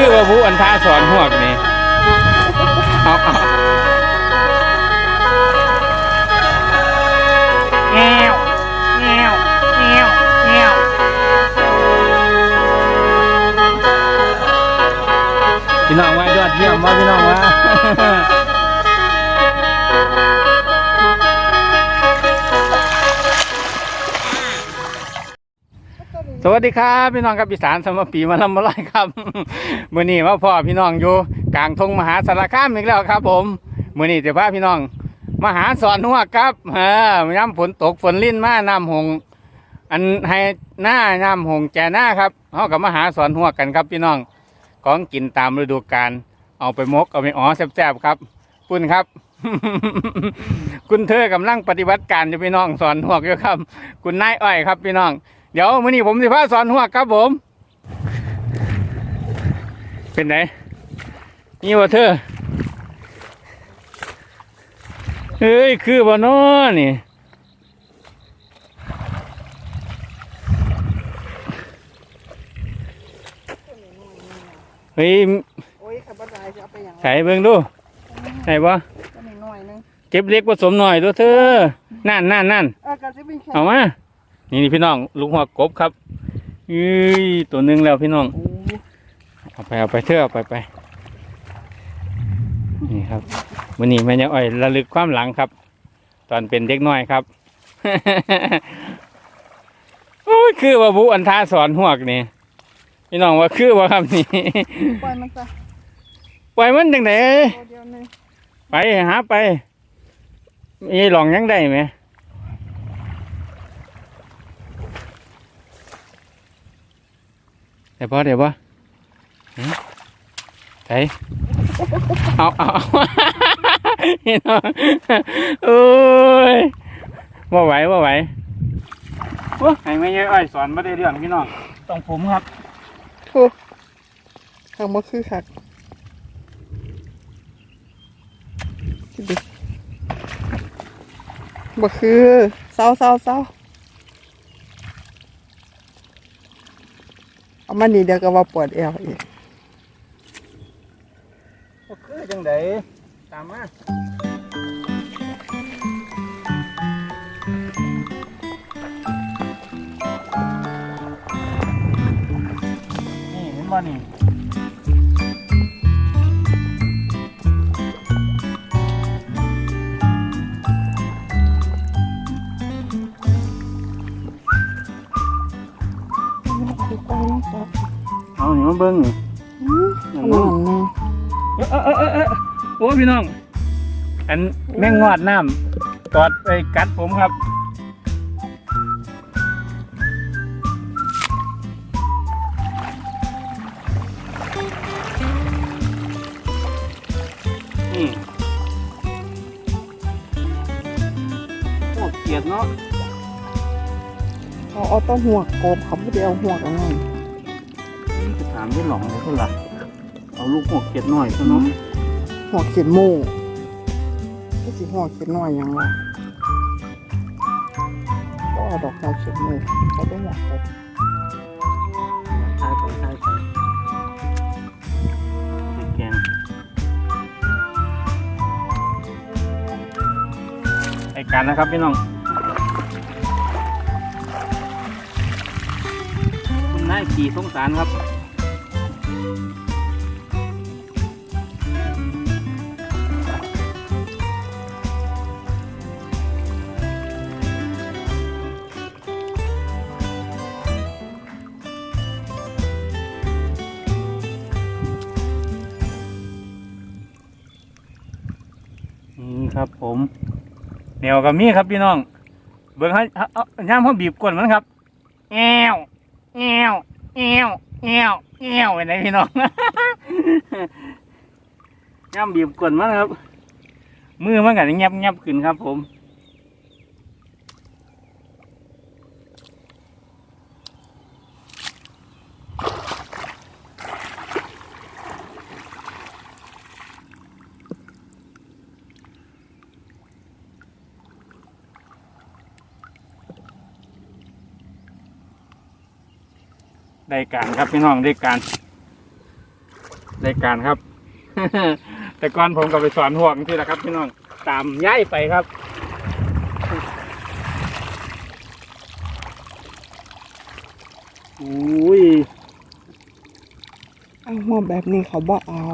คือว่าผู้อันท่าสอนหวกนี่เอาเอาแงวแงวแงวแงวพี่น้องว่ายอดเยี่ยมว่าพี่น้องว่า วัสดีครับพี่น้องครับอีสานสมปีมาลำมาลายครับมื่อนี้มาพ่อพี่น้องอยู่กลางทงมหาสารคามอีกแล้วครับ ผมมื่อนี้จะพาพี่น้องมาหาสอนหัวครับเออย่ำฝนตกฝนลิ้นมาน้ำหง อันให้หน้าน้ำหงแจหน้าครับเขากับมาหาสอนหัวกันครับ พี่น้องของกินตามฤดูกาลเอาไปมกเอาไปอ๋อแซ่บๆครับปุ่นครับ คุณเธอกำลังปฏิบัติการอยู่พี่น้องสอนหัวอยู่ครับ คุณนายอ้อยครับพี่น้อง เดี๋ยวมื้อนี้ผมสิพาสอนหัวครับผม เป็นไงนี่ว่าเธอเฮ้ย คือบ่น้อนี่เฮ้ยโอ้ยขับบันไดจะเอาไปอย่างไรใส่เบิ่งดูใส่บ่ก็มีหน่อยนึงเก็บเล็กผสมหน่อยดูเธอนั่นนั่นนั่นเออก็จะเป็นแค่เอามา นี่นี่พี่น้องลูกหัวกบครับเอ้ยตัวหนึงแล้วพี่น้องโอ้เอาไปเอาไปเถอะเอาไปไปนี่ครับวันนี้แม่ยายอ้อยระลึกความหลังครับ ตอนเป็นเด็กน้อยครับโอ้ยคือว่าบุอันทาสอนหวกนี่พี่น้องว่าคือว่าครับนี่ปล่อยมันซะปล่อยมันจังไหนตัวเดียวหนึงไปหาไปมีหลองยังได้ไหม เดี๋ยวพอเดี๋ยวพอหืมไถเอาเอาเอาพี่น้องโอ้ยว่าไหวว่าไหวโอ้ให้ไม่เยอะอ้อยสอนไม่ได้เรื่องพี่น้องต้องผมครับถูกทางบ่คือคักคิดดิบ่คือเศร้าเศร้าเศร้าเอา มานี่เดี๋ยวก็ว่าปวดเอวอีกโอเคจังไดตามมานี่เห็นบ่นี่ เอาหนิมาเบิ้งนี่ขนาดนึงเออเออเออเออโอ้พี่น้อง อันแม่งงอดน้ำตอดไปกัดผมครับนี่โอ้เกลียดเนาะเขาเอาแต้หัวกบเขาไม่ได้เอาหัวกันไงจะถามได้หลองเลยคนละเอาลูกหัวเกลียดหน่อยเถอะเนาะหัวเขียนโม่ก็สิหัวเขียนน้อยหยังวะก็เอาดอกดาวเขียนโม่เขาได้หัวกบทายไปทายไปแกงไอการนะครับพี่น้องคุณนายขี่สงสารครับ นี่ครับผม แนวกับมีครับพี่น้อง เบิ่งให้เอาย่ามเขาบีบก้นมันครับแอวแอวแอวแอวแอวไปไหนพี่น้อง ย่ามบีบก้นมันครับ มือมันกันเงียบเงียบขึ้นครับ ผม ได้การครับพี่น้องได้การได้การครับ แต่ก่อนผมก็ไปสอนห่วงที่ละครับ พี่น้องตามย้ายไปครับอุ้ยเอาหัวแบบนี้เขาบอกเอา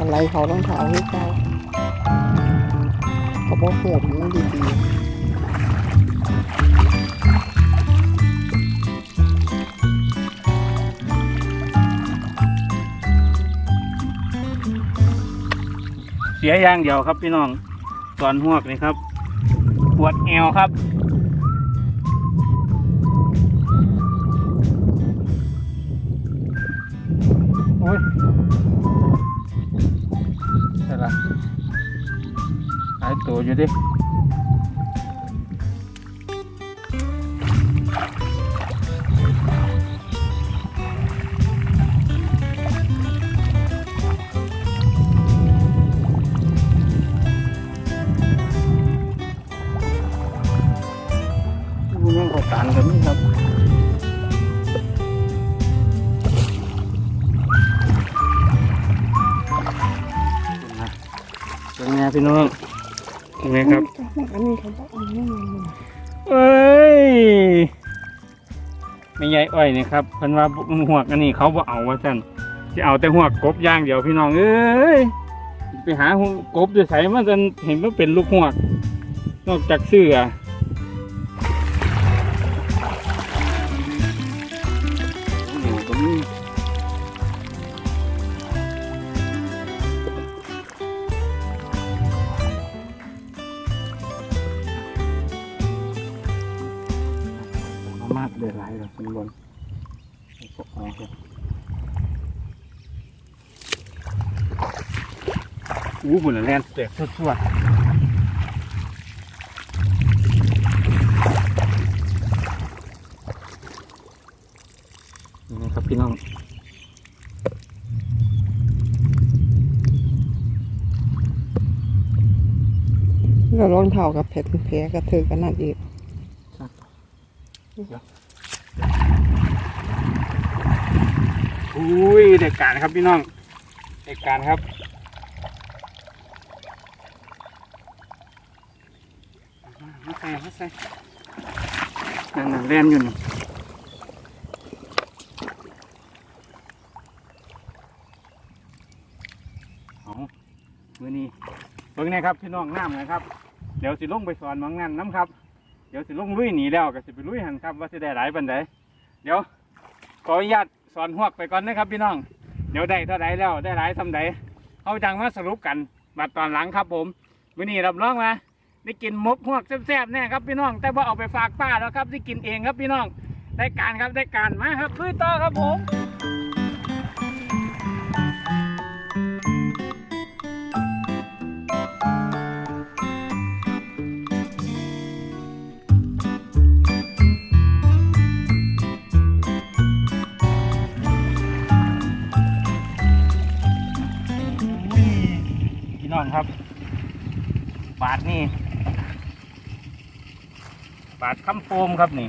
นี่นำกันไรเขาต้องเท้าให้เขาเขาบอกโหดมันดีๆเสียอย่างเดียวครับพี่น้องสอนห่วงนี่ครับ ปวดแอวครับ หายตัวอยู่ดิอู้ยังขอตา นะครับเป็นไงพี่น้องเป็นไงๆครับอันนี้เขาเอาอาเลยเอ้ยไม่ใหญ่อ้อยนี่ครับเพิ่นว่าหัวกอันนี้เขาบ่เอาว่าสั่นจะเอาแต่หัวกบย่างเดี๋ยวพี่น้องเอ้ยไปหากบจะใส่มันจนเห็นว่าเป็นลูกหัวกนอกจากเสื้อามากเลยหลายเลยข้างบนเอาไปอู้หุ่นละแลนแตกสวดๆนี่นะครับพี่น้องเราลองเท้ากับเพชรแพ้กับเธอกันนั่นอีก อุ้ยเด็กการครับพี่น้อง เด็กการครับมาใส่มาใส่นั่นนั่นเล่นอยู่นี่เอามือนี้เพิ่งนะครับพี่น้องน้ำนะครับ เดี๋ยวสิลงไปสอนมองงานน้ำครับ เดี๋ยวสิลงลุยหนีแล้วก็สิไปลุยหันครับว่าสิได้หลายปันใดเดี๋ยวขออนุญาตสอนหวกไปก่อนนะครับพี่น้อง เดี๋ยวได้เท่าใดแล้วได้หลายทำใดเอาจังมาสรุปกันบัดตอนหลังครับผมวันนี้รับรองมาได้กินมกหวกแซ่บๆแน่ครับพี่น้อง แต่ว่าเอาไปฝากป้าแล้วครับได้กินเองครับพี่น้องได้การครับได้การมาครับลุยต่อครับผม ครับ บาทนี่ บาทคำโฟมครับนี่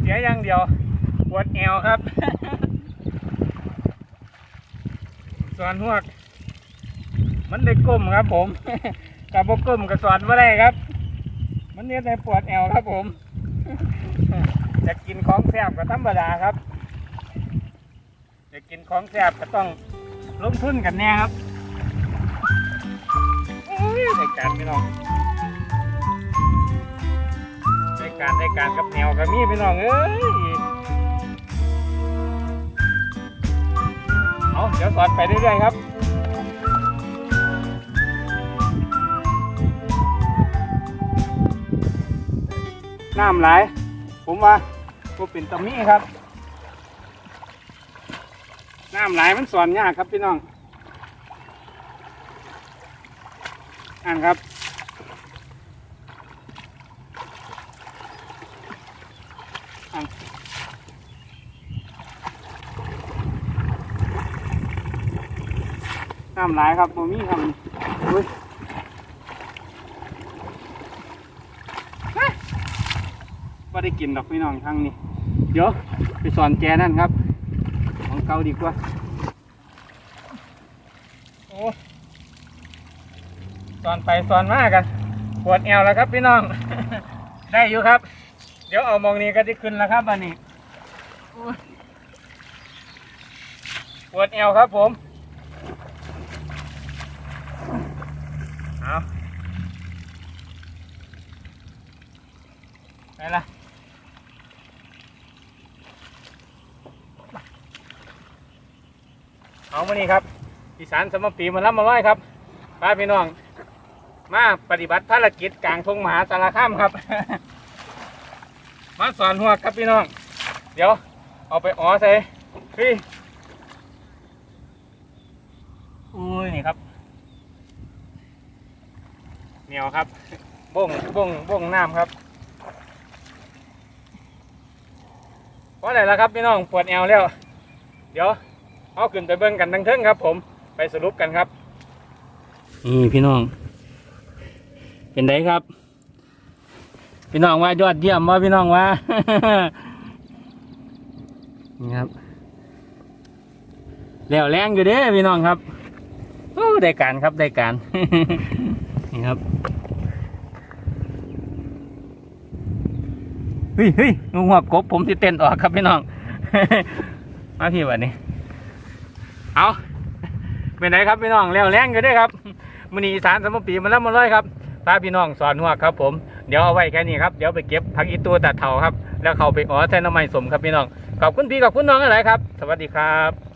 เสียอย่างเดียวปวดแอวครับ ส่วนหวก มันได้ก้มครับผม กับบก้มกับสอนว่าได้ครับ มันเนี่ยในปวดแอวครับผม จะกินของแซ่บก็ธรรมดาครับ จะกินของแซ่บก็ต้องลงทุนกันแน่ครับโอ้ยได้การพี่น้องได้การได้การกับแนวกับมีพี่น้องเอ้ยเอาเดี๋ยวสอนไปเรื่อยๆครับ น้ำไหลผมว่าก็เป็นตะมีครับ น้ำไหลมันสอนยากครับพี่น้องอ่านครับอ่านน้ำไหลครับตรงนี้ครับ ไม่ได้กินดอกพี่น้องทางนี้ เดี๋ยวไปสอนแกนั่นครับ ของเก่าดีกว่า โอ้สอนไปสอนมากัน ปวดแอวแล้วครับพี่น้อง ได้อยู่ครับ เดี๋ยวเอามองนี้ก็จะขึ้นแล้วครับอันนี้ปวดแอวครับผม เอาไปละ เอามานี่ครับอีสานสมปีมารับมาร้อยครับป้าพี่น้อง มาปฏิบัติภารกิจกลางทงมหาสารคามครับ มาสอนหัวครับพี่น้อง เดี๋ยว เอาไปอ๋อใส่พี่อุ้ยนี่ครับเหนียวครับบ้งบ้งบ้งน้ำครับเพราะอะไรล่ะครับพี่น้องปวดแอวแล้ว เดี๋ยว เอาขึ้นไปเบิ้งกันทั้งเทิงครับ ผมไปสรุปกันครับนี่พี่น้อง เป็นไงครับ พี่น้องว่ายอดเยี่ยมว่าพี่น้องว่า นี่ครับแล้วแรงอยู่เด้พี่น้องครับโอ้ได้การครับได้การ นี่ครับเฮ้ยเฮ้ยงูหัวกบผมที่เต้นออกครับพี่น้อง มาพี่วันนี้ เอาเป็นไงครับพี่น้องแล้วแรงอยู่ด้ครับมือนีอีสารสมปีมาแล้วมาเลยครับพาพี่น้องสอนหัวครับ ผมเดี๋ยวเอาไว้แค่นี้ครับเดี๋ยวไปเก็บผักอีตัวตัดเถาครับ แล้วเขาไปอ๋อแทนน้ำมันสมครับพี่น้องขอบคุณพี่ขอบคุณน้องอะไรครับ สวัสดีครับ